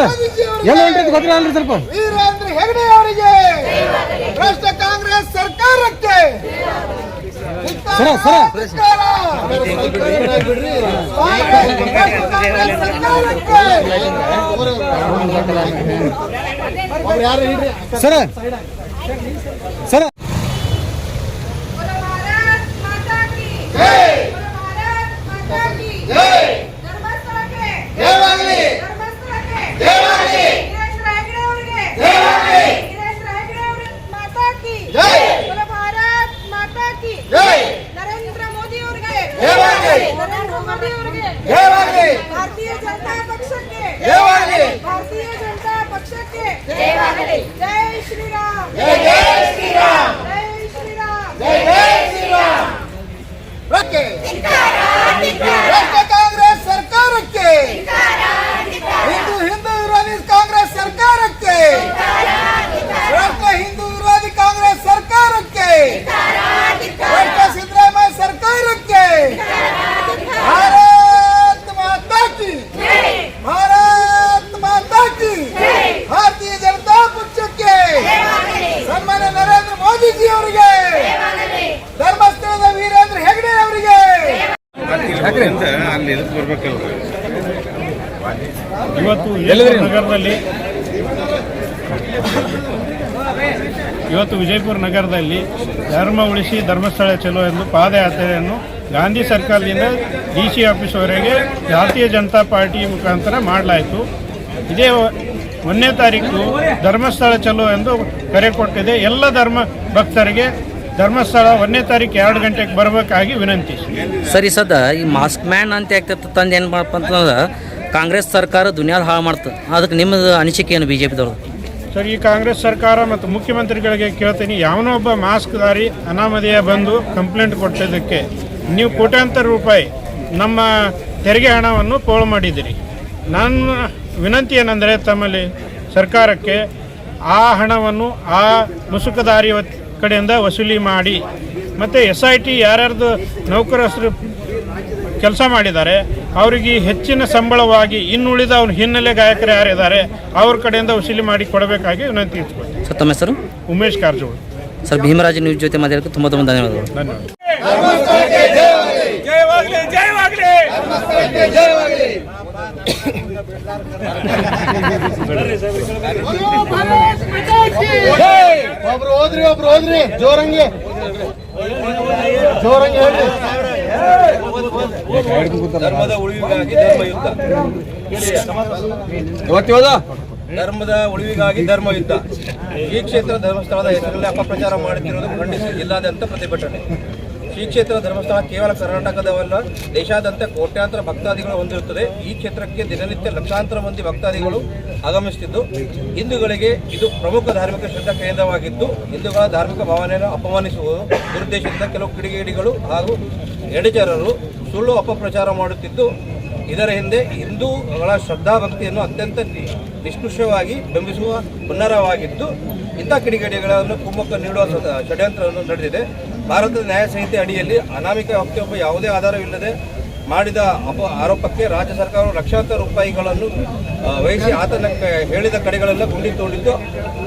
ಮೋದಿ ಎಲ್ಲ ಹೊಂಟ್ರಿ ಗೊತ್ತಿಲ್ಲ ಅಲ್ರಿ ಸ್ವಲ್ಪ. ವೀರೇಂದ್ರ ಹೆಗಡೆ ಅವರಿಗೆ ರಾಷ್ಟ್ರ ಕಾಂಗ್ರೆಸ್ ಸರ್ಕಾರಕ್ಕೆ ಸರ, ಸರ. ಸರ ಸರ. ಅವರಿಗೆ ಜಯವಾಗಲಿ. ಭಾರತೀಯ ಜನತಾ ಪಕ್ಷಕ್ಕೆ ಜಯವಾಗಲಿ. ಭಾರತೀಯ ಜನತಾ ಪಕ್ಷಕ್ಕೆ ಜಯವಾಗಲಿ ಜೈ ಶ್ರೀರಾಮ್ ಜೈ ಜೈ ಶ್ರೀರಾಮ್ ಜೈ ಶ್ರೀರಾಮ್ ಜೈ ಜೈ ಶ್ರೀರಾಮ್ ರಕ್ಕೆ. ಭ್ರಷ್ಟ ಕಾಂಗ್ರೆಸ್ ಸರ್ಕಾರಕ್ಕೆ ಹಿಂದೂ ಹಿಂದೂ ವಿರೋಧಿ ಕಾಂಗ್ರೆಸ್ ಸರ್ಕಾರಕ್ಕೆ ಭ್ರಷ್ಟ ಹಿಂದೂ ವಿರೋಧಿ ಕಾಂಗ್ರೆಸ್ ಸರ್ಕಾರಕ್ಕೆ ಭ್ರಷ್ಟ ಸಿದ್ದರಾಮಯ್ಯ ಸರ್ಕಾರಕ್ಕೆ ಭಾರತ್ ಮಾತಾ ಕಿ ಭಾರತ್ ಮಾತಾ ಕಿ ಭಾರತೀಯ ಜನತಾ ಪಕ್ಷಕ್ಕೆ ಸನ್ಮಾನ್ಯ ನರೇಂದ್ರ ಮೋದಿಜಿ ಅವರಿಗೆ ಧರ್ಮಸ್ಥಳದ ವೀರೇಂದ್ರ ಹೆಗಡೆ ಅವರಿಗೆ ಅಲ್ಲಿ ಎದುರು ಬರ್ಬೇಕಲ್ಲ ಇವತ್ತು ವಿಜಯಪುರ ನಗರದಲ್ಲಿ ಇವತ್ತು ವಿಜಯಪುರ ನಗರದಲ್ಲಿ ಧರ್ಮ ಉಳಿಸಿ ಧರ್ಮಸ್ಥಳ ಚಲೋ ಎಂದು ಪಾದಯಾತ್ರೆಯನ್ನು ಗಾಂಧಿ ಸರ್ಕಾರದಿಂದ ಡಿ ಸಿ ಆಫೀಸ್ವರೆಗೆ ಜಾತೀಯ ಜನತಾ ಪಾರ್ಟಿ ಮುಖಾಂತರ ಮಾಡಲಾಯಿತು. ಇದೇ ಒಂದನೇ ತಾರೀಕು ಧರ್ಮಸ್ಥಳ ಚಲೋ ಎಂದು ಕರೆ ಕೊಟ್ಟಿದೆ. ಎಲ್ಲ ಧರ್ಮ ಭಕ್ತರಿಗೆ ಧರ್ಮಸ್ಥಳ ಒಂದನೇ ತಾರೀಕು ಎರಡು ಗಂಟೆಗೆ ಬರಬೇಕಾಗಿ ವಿನಂತಿ. ಸರಿ ಸದ ಈ ಮಾಸ್ಕ್ ಮ್ಯಾನ್ ಅಂತ ಯಾಕೆ ತಂದು ಏನು ಮಾಡಪ್ಪ ಅಂತಂದ್ರೆ ಕಾಂಗ್ರೆಸ್ ಸರ್ಕಾರ ದುನಿಯಾದ ಹಾಳು ಮಾಡ್ತದೆ. ಅದಕ್ಕೆ ನಿಮ್ಮದು ಅನಿಸಿಕೆ ಏನು ಬಿ ಜೆ ಪಿದವ್ರದ್ದು ಸರ್ ಈ ಕಾಂಗ್ರೆಸ್ ಸರ್ಕಾರ ಮತ್ತು ಮುಖ್ಯಮಂತ್ರಿಗಳಿಗೆ ಕೇಳ್ತೀನಿ ಯಾವನೋ ಒಬ್ಬ ಮಾಸ್ಕ್ದಾರಿ ಅನಾಮಧೇಯ ಬಂದು ಕಂಪ್ಲೇಂಟ್ ಕೊಟ್ಟಿದ್ದಕ್ಕೆ ನೀವು ಕೋಟ್ಯಾಂತರ ರೂಪಾಯಿ ನಮ್ಮ ತೆರಿಗೆ ಹಣವನ್ನು ಪೋಲು ಮಾಡಿದ್ದೀರಿ. ನನ್ನ ವಿನಂತಿ ಏನಂದರೆ ತಮ್ಮಲ್ಲಿ ಸರ್ಕಾರಕ್ಕೆ ಆ ಹಣವನ್ನು ಆ ಮುಸುಕದಾರಿ ಕಡೆಯಿಂದ ವಸೂಲಿ ಮಾಡಿ ಮತ್ತು ಎಸ್ ಐ ಟಿ ಯಾರ್ಯಾರ್ದು ನೌಕರಸ್ಥರು ಕೆಲಸ ಮಾಡಿದ್ದಾರೆ ಅವರಿಗೆ ಹೆಚ್ಚಿನ ಸಂಬಳವಾಗಿ ಇನ್ನುಳಿದ ಅವ್ರ ಹಿನ್ನೆಲೆ ಗಾಯಕರು ಯಾರಿದ್ದಾರೆ ಅವ್ರ ಕಡೆಯಿಂದ ವಸೂಲಿ ಮಾಡಿ ಕೊಡಬೇಕಾಗಿ ವಿನಂತಿ ಇಟ್ಕೊಳ್ತೀನಿ. ಸರ್ ತಮ್ಮ ಹೆಸರು? ಉಮೇಶ್ ಕಾರಜೋಳ. ಸರ್ ಭೀಮರಾಜ ನ್ಯೂಸ್ ಜೊತೆ ಮಾತಾಡೋಕ್ಕೆ ತುಂಬ ತುಂಬ ಧನ್ಯವಾದಗಳು. ಧನ್ಯವಾದ ಹೋದ್ರಿ ಒಬ್ರು ಹೋದ್ರಿ. ಜೋರಂಗಿ. ಜೋರಂಗಿ ಹೇಳ್ರಿ. ಧರ್ಮದ ಉಳಿವಿಗಾಗಿ ಧರ್ಮ ಯುದ್ಧ. ಧರ್ಮದ ಉಳಿವಿಗಾಗಿ ಧರ್ಮ ಯುದ್ಧ. ಈ ಕ್ಷೇತ್ರ ಧರ್ಮಸ್ಥಳದ ಹೆಸರಲ್ಲಿ ಅಪಪ್ರಚಾರ ಮಾಡುತ್ತಿರುವುದು ಖಂಡಿಸಿ ಜಿಲ್ಲಾದ್ಯಂತ ಪ್ರತಿಭಟನೆ. ಈ ಕ್ಷೇತ್ರ ಧರ್ಮಸ್ಥಳ ಕೇವಲ ಕರ್ನಾಟಕದವಲ್ಲ, ದೇಶಾದ್ಯಂತ ಕೋಟ್ಯಾಂತರ ಭಕ್ತಾದಿಗಳು ಹೊಂದಿರುತ್ತದೆ. ಈ ಕ್ಷೇತ್ರಕ್ಕೆ ದಿನನಿತ್ಯ ಲಕ್ಷಾಂತರ ಮಂದಿ ಭಕ್ತಾದಿಗಳು ಆಗಮಿಸುತ್ತಿದ್ದು, ಹಿಂದೂಗಳಿಗೆ ಇದು ಪ್ರಮುಖ ಧಾರ್ಮಿಕ ಶ್ರದ್ಧಾ ಕೇಂದ್ರವಾಗಿದ್ದು, ಹಿಂದೂಗಳ ಧಾರ್ಮಿಕ ಭಾವನೆಯನ್ನು ಅಪಮಾನಿಸುವುದು ದುರುದ್ದೇಶದಿಂದ ಕೆಲವು ಕಿಡಿಗೇಡಿಗಳು ಹಾಗೂ ಎಡಚರರು ಸುಳ್ಳು ಅಪಪ್ರಚಾರ ಮಾಡುತ್ತಿದ್ದು, ಇದರ ಹಿಂದೆ ಹಿಂದೂಗಳ ಶ್ರದ್ಧಾಭಕ್ತಿಯನ್ನು ಅತ್ಯಂತ ನಿ- ಬೆಂಬಿಸುವ ಹುನ್ನರವಾಗಿದ್ದು, ಇಂಥ ಕಿಡಿಗೇಡಿಗಳನ್ನು ಕುಮ್ಮಕ್ಕ ನೀಡುವ ಷಡ್ಯಂತ್ರವನ್ನು ನಡೆದಿದೆ. ಭಾರತದ ನ್ಯಾಯ ಸಂಹಿತೆ ಅಡಿಯಲ್ಲಿ ಅನಾಮಿಕ ವ್ಯಕ್ತಿಯೊಬ್ಬ ಯಾವುದೇ ಆಧಾರವಿಲ್ಲದೆ ಮಾಡಿದ ಅಪ ಆರೋಪಕ್ಕೆ ರಾಜ್ಯ ಸರ್ಕಾರವು ಲಕ್ಷಾಂತರ ರೂಪಾಯಿಗಳನ್ನು ವಹಿಸಿ ಆತನ ಹೇಳಿದ ಕಡೆಗಳೆಲ್ಲ ಗುಂಡಿ ತೋಡಿದ್ದು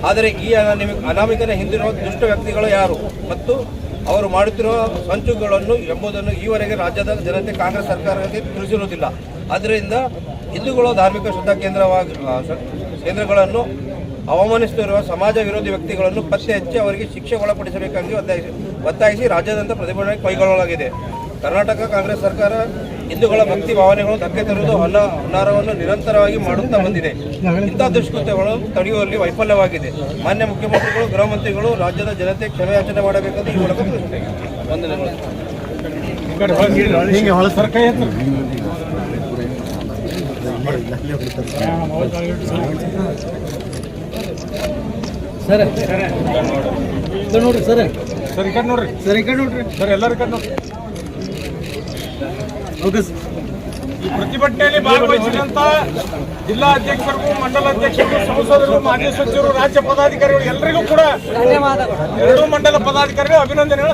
ಆದರೆ ಈ ಅನಾಮಿಕ ಅನಾಮಿಕನ ಹಿಂದಿರುವ ದುಷ್ಟ ವ್ಯಕ್ತಿಗಳು ಯಾರು ಮತ್ತು ಅವರು ಮಾಡುತ್ತಿರುವ ಸಂಚುಗಳನ್ನು ಎಂಬುದನ್ನು ಈವರೆಗೆ ರಾಜ್ಯದ ಜನತೆ ಕಾಂಗ್ರೆಸ್ ಸರ್ಕಾರಕ್ಕೆ ತಿಳಿಸಿರುವುದಿಲ್ಲ. ಆದ್ದರಿಂದ ಹಿಂದೂಗಳು ಧಾರ್ಮಿಕ ಶ್ರದ್ಧಾ ಕೇಂದ್ರವಾಗಿ ಕೇಂದ್ರಗಳನ್ನು ಅವಮಾನಿಸುತ್ತಿರುವ ಸಮಾಜ ವಿರೋಧಿ ವ್ಯಕ್ತಿಗಳನ್ನು ಪತ್ತೆ ಹಚ್ಚಿ ಅವರಿಗೆ ಶಿಕ್ಷೆ ಒಳಪಡಿಸಬೇಕಾಗಿ ಒತ್ತಾಯಿಸಿ ಒತ್ತಾಯಿಸಿ ರಾಜ್ಯಾದ್ಯಂತ ಪ್ರತಿಭಟನೆ ಕೈಗೊಳ್ಳಲಾಗಿದೆ. ಕರ್ನಾಟಕ ಕಾಂಗ್ರೆಸ್ ಸರ್ಕಾರ ಹಿಂದೂಗಳ ಭಕ್ತಿ ಭಾವನೆಗಳು ಧಕ್ಕೆ ತರುವುದು ಹೊನ್ನ ಹೊನ್ನಾರವನ್ನು ನಿರಂತರವಾಗಿ ಮಾಡುತ್ತಾ ಬಂದಿದೆ. ಇಂಥ ದುಷ್ಕೃತ್ಯಗಳು ತಡೆಯುವಲ್ಲಿ ವೈಫಲ್ಯವಾಗಿದೆ. ಮಾನ್ಯ ಮುಖ್ಯಮಂತ್ರಿಗಳು ಗೃಹ ಮಂತ್ರಿಗಳು ರಾಜ್ಯದ ಜನತೆ ಕ್ಷಮೆಯಾಚನೆ ಮಾಡಬೇಕೆಂದು ಈ ಮೂಲಕ ವಂದನೆಗಳು ಹಿಂಗೆ ಹೊಳ ಸರ್ ಕೈ ಎತ್ತು. ಸರ್ ಸರ್ ನೋಡ್ರಿ ಸರ್. ಸರ್ ಈ ಕಡೆ ನೋಡ್ರಿ. ಸರ್ ಈ ಕಡೆ ನೋಡ್ರಿ. ಸರ್ ಎಲ್ಲರ ಕಡೆ ನೋಡ್ರಿ. Okay sir. ಈ ಪ್ರತಿಭಟನೆಯಲ್ಲಿ ಭಾಗವಹಿಸಿದಂತ ಜಿಲ್ಲಾ ಅಧ್ಯಕ್ಷರಿಗೂ ಮಂಡಲ ಅಧ್ಯಕ್ಷರಿಗೂ ಸಂಸದರು ಮಾಜಿ ಸಚಿವರು ರಾಜ್ಯ ಪದಾಧಿಕಾರಿಗಳು ಎಲ್ಲರಿಗೂ ಕೂಡ ಎರಡೂ ಮಂಡಲ ಪದಾಧಿಕಾರಿಗಳು ಅಭಿನಂದನೆಗಳು